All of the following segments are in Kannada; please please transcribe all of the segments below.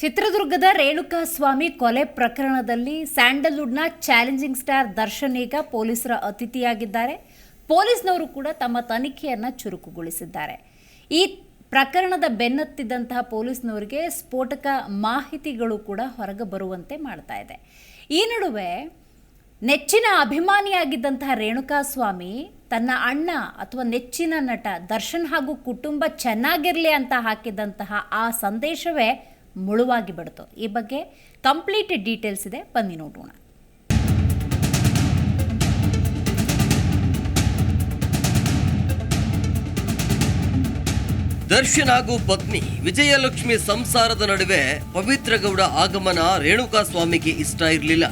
ಚಿತ್ರದುರ್ಗದ ರೇಣುಕಾ ಸ್ವಾಮಿ ಕೊಲೆ ಪ್ರಕರಣದಲ್ಲಿ ಸ್ಯಾಂಡಲ್ವುಡ್ನ ಚಾಲೆಂಜಿಂಗ್ ಸ್ಟಾರ್ ದರ್ಶನ್ ಈಗ ಪೊಲೀಸರ ಅತಿಥಿಯಾಗಿದ್ದಾರೆ. ಪೊಲೀಸ್ನವರು ಕೂಡ ತಮ್ಮ ತನಿಖೆಯನ್ನು ಚುರುಕುಗೊಳಿಸಿದ್ದಾರೆ. ಈ ಪ್ರಕರಣದ ಬೆನ್ನತ್ತಿದ್ದಂತಹ ಪೊಲೀಸ್ನವರಿಗೆ ಸ್ಫೋಟಕ ಮಾಹಿತಿಗಳು ಕೂಡ ಹೊರಗೆ ಬರುವಂತೆ ಮಾಡ್ತಾ ಇದೆ. ಈ ನಡುವೆ ನೆಚ್ಚಿನ ಅಭಿಮಾನಿಯಾಗಿದ್ದಂತಹ ರೇಣುಕಾಸ್ವಾಮಿ ತನ್ನ ಅಣ್ಣ ಅಥವಾ ನೆಚ್ಚಿನ ನಟ ದರ್ಶನ್ ಹಾಗೂ ಕುಟುಂಬ ಚೆನ್ನಾಗಿರಲಿ ಅಂತ ಹಾಕಿದಂತಹ ಆ ಸಂದೇಶವೇ ಮುಳುವಾಗಿ ಬಿಡ್ತು ಈ ಬಗ್ಗೆ ಕಂಪ್ಲೀಟ್ ಡೀಟೇಲ್ಸ್ ಇದೆ. ಬನ್ನಿ ನೋಡೋಣ. ದರ್ಶನ್ ಹಾಗೂ ಪತ್ನಿ ವಿಜಯಲಕ್ಷ್ಮಿ ಸಂಸಾರದ ನಡುವೆ ಪವಿತ್ರಗೌಡ ಆಗಮನ ರೇಣುಕಾ ಸ್ವಾಮಿಗೆ ಇಷ್ಟ ಇರಲಿಲ್ಲ.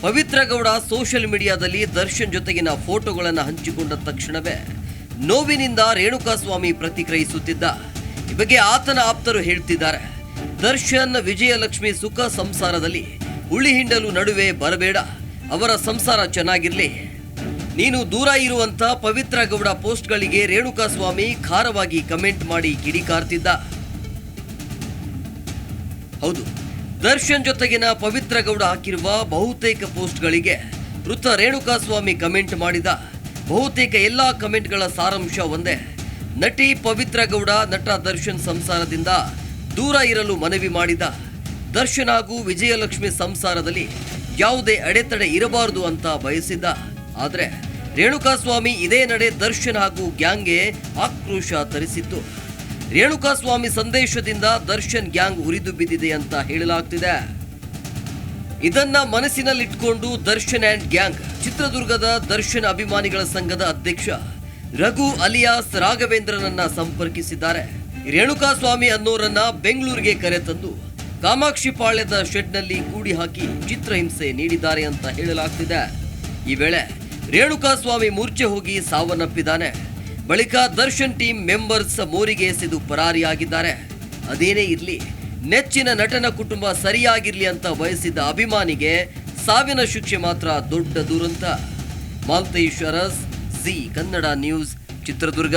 ಪವಿತ್ರಗೌಡ ಸೋಷಿಯಲ್ ಮೀಡಿಯಾದಲ್ಲಿ ದರ್ಶನ್ ಜೊತೆಗಿನ ಫೋಟೋಗಳನ್ನು ಹಂಚಿಕೊಂಡ ತಕ್ಷಣವೇ ನೋವಿನಿಂದ ರೇಣುಕಾ ಸ್ವಾಮಿ ಪ್ರತಿಕ್ರಿಯಿಸುತ್ತಿದ್ದ. ಈ ಬಗ್ಗೆ ಆತನ ಆಪ್ತರು ಹೇಳ್ತಿದ್ದಾರೆ. ದರ್ಶನ್ ವಿಜಯಲಕ್ಷ್ಮಿ ಸುಖ ಸಂಸಾರದಲ್ಲಿ ಹುಳಿ ಹಿಂಡಲು ನಡುವೆ ಬರಬೇಡ, ಅವರ ಸಂಸಾರ ಚೆನ್ನಾಗಿರಲಿ. ನೀನು ದೂರ ಇರುವಂತ ಪವಿತ್ರ ಗೌಡ ಪೋಸ್ಟ್ಗಳಿಗೆ ರೇಣುಕಾ ಸ್ವಾಮಿ ಖಾರವಾಗಿ ಕಮೆಂಟ್ ಮಾಡಿ ಕಿಡಿಕಾರ್ತಿದ್ದ ಹೌದು, ದರ್ಶನ್ ಜೊತೆಗಿನ ಪವಿತ್ರ ಗೌಡ ಹಾಕಿರುವ ಬಹುತೇಕ ಪೋಸ್ಟ್ಗಳಿಗೆ ಮೃತ ರೇಣುಕಾ ಸ್ವಾಮಿ ಕಮೆಂಟ್ ಮಾಡಿದ. ಬಹುತೇಕ ಎಲ್ಲಾ ಕಮೆಂಟ್ಗಳ ಸಾರಾಂಶ ಒಂದೇ. ನಟಿ ಪವಿತ್ರ ಗೌಡ ನಟ ದರ್ಶನ್ ಸಂಸಾರದಿಂದ ದೂರ ಇರಲು ಮನವಿ ಮಾಡಿದ ದರ್ಶನ್ ಹಾಗೂ ವಿಜಯಲಕ್ಷ್ಮಿ ಸಂಸಾರದಲ್ಲಿ ಯಾವುದೇ ಅಡೆತಡೆ ಇರಬಾರದು ಅಂತ ಬಯಸಿದ್ದ. ಆದರೆ ರೇಣುಕಾಸ್ವಾಮಿ ಇದೇ ನಡೆ ದರ್ಶನ್ ಹಾಗೂ ಗ್ಯಾಂಗ್ಗೆ ಆಕ್ರೋಶ ತರಿಸಿತ್ತು. ರೇಣುಕಾಸ್ವಾಮಿ ಸಂದೇಶದಿಂದ ದರ್ಶನ್ ಗ್ಯಾಂಗ್ ಉರಿದು ಬಿದ್ದಿದೆ ಅಂತ ಹೇಳಲಾಗ್ತಿದೆ. ಇದನ್ನ ಮನಸ್ಸಿನಲ್ಲಿಟ್ಕೊಂಡು ದರ್ಶನ್ ಅಂಡ್ ಗ್ಯಾಂಗ್, ಚಿತ್ರದುರ್ಗದ ದರ್ಶನ್ ಅಭಿಮಾನಿಗಳ ಸಂಘದ ಅಧ್ಯಕ್ಷ ರಘು ಅಲಿಯಾಸ್ ರಾಘವೇಂದ್ರನನ್ನ ಸಂಪರ್ಕಿಸಿದ್ದಾರೆ. ರೇಣುಕಾ ಸ್ವಾಮಿ ಅನ್ನೋರನ್ನ ಬೆಂಗಳೂರಿಗೆ ಕರೆತಂದು ಕಾಮಾಕ್ಷಿ ಪಾಳ್ಯದ ಶೆಡ್ನಲ್ಲಿ ಕೂಡಿ ಹಾಕಿ ಚಿತ್ರಹಿಂಸೆ ನೀಡಿದ್ದಾರೆ ಅಂತ ಹೇಳಲಾಗ್ತಿದೆ. ಈ ವೇಳೆ ರೇಣುಕಾಸ್ವಾಮಿ ಮೂರ್ಛೆ ಹೋಗಿ ಸಾವನ್ನಪ್ಪಿದ್ದಾನೆ. ಬಳಿಕ ದರ್ಶನ್ ಟೀಮ್ ಮೆಂಬರ್ಸ್ ಮೋರಿಗೆ ಎಸೆದು ಪರಾರಿಯಾಗಿದ್ದಾರೆ. ಅದೇನೇ ಇರಲಿ, ನೆಚ್ಚಿನ ನಟನ ಕುಟುಂಬ ಸರಿಯಾಗಿರ್ಲಿ ಅಂತ ಬಯಸಿದ್ದ ಅಭಿಮಾನಿಗೆ ಸಾವಿನ ಶಿಕ್ಷೆ ಮಾತ್ರ ದೊಡ್ಡ ದುರಂತ. Malthesh Aras, Zee Kannada News, Chitradurga.